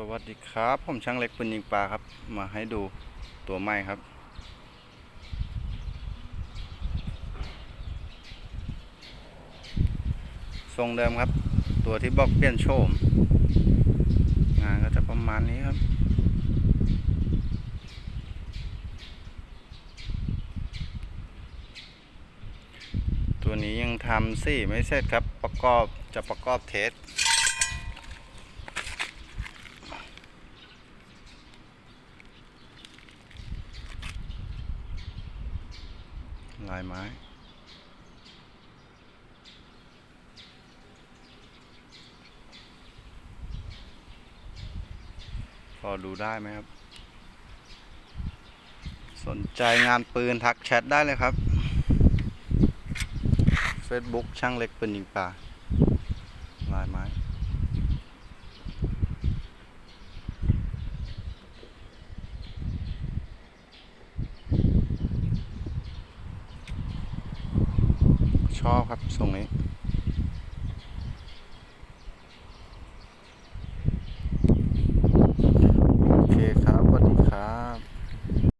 สวัสดีครับ ผมช่างเล็กปืนยิงปลาครับ มาให้ดูตัวใหม่ครับ ทรงเดิมครับ ตัวที่บอกเปลี่ยนโฉมงานก็จะประมาณนี้ครับ ตัวนี้ยังทำสี่ไม่เสร็จครับประกอบจะประกอบเทส ลายไม้พอดูได้ไหมครับ สนใจงานปืนทักแชทได้เลยครับ Facebook ช่างเล็กปืนยิงปลาลายไม้ ชอบครับทรงนี้